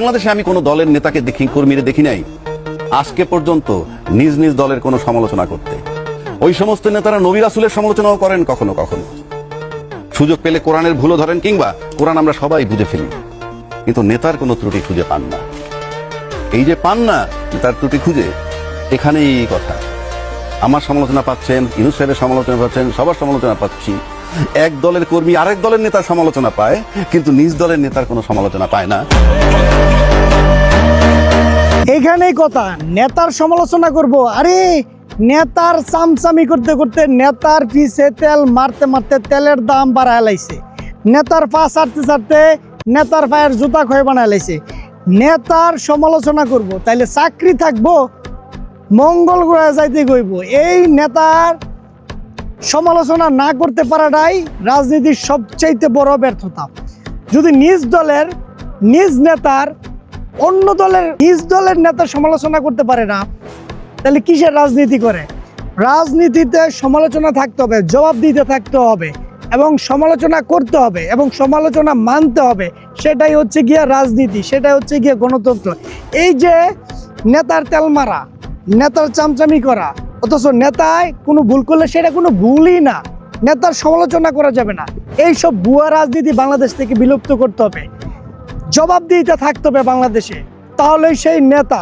বাংলাদেশে আমি কোনো দলের নেতাকে দেখি, কর্মীরা দেখি নাই। আজকে পর্যন্ত নিজ নিজ দলের কোনো সমালোচনা করতে। ওই সমস্ত নেতারা নবী রাসুলের সমালোচনাও করেন কখনো কখনো। সুযোগ পেলে কোরআনের ভুলও ধরেন কিংবা কোরআন আমরা সবাই বুঝে ফেলি। কিন্তু নেতার কোনো ত্রুটি খুঁজে পান না। এই যে পান না নেতার ত্রুটি খুঁজে এখানেই কথা। আমার সমালোচনা পাচ্ছেন, ইনুস সাহেবের সমালোচনা পাচ্ছেন, সবার সমালোচনা পাচ্ছি। এক দলের কর্মী আরেক দলের নেতার সমালোচনা পায়, কিন্তু নিজ দলের নেতার কোনো সমালোচনা পায় না। এইখানেই কথা, নেতার সমালোচনা করব। আরে, নেতার চামচামি করতে করতে নেতার পিছে তেল মারতে মারতে তেলের দাম বাড়ায় লাইছে। নেতার পা ছাড়তে ছাড়তে নেতার পায়ের জুতা ক্ষয় বানায় লাইছে। নেতার সমালোচনা করব, তাইলে চাকরি থাকব, মঙ্গল গ্রহে যাইতে গইব এই নেতার সমালোচনা না করতে পারাটাই রাজনীতির সবচাইতে বড় ব্যর্থতা। যদি নিজ দলের, নিজ নেতার, অন্য দলের, নিজ দলের নেতার সমালোচনা করতে পারে না, তাহলে কিসের রাজনীতি করে? রাজনীতিতে সমালোচনা থাকতে হবে, জবাব দিতে থাকতে হবে এবং সমালোচনা করতে হবে এবং সমালোচনা মানতে হবে। সেটাই হচ্ছে গিয়ে রাজনীতি, সেটাই হচ্ছে গিয়ে গণতন্ত্র। এই যে নেতার তেল মারা নেতার চামচামি করা অথচ নেতায় কোনো ভুল করলে সেটা কোনো ভুলই না। নেতার সমালোচনা করা যাবে না। এই সব ভুয়া রাজনীতি বাংলাদেশ থেকে বিলুপ্ত করতে হবে। জবাবদিহিতা থাকতে হবে বাংলাদেশে। তাহলে সেই নেতা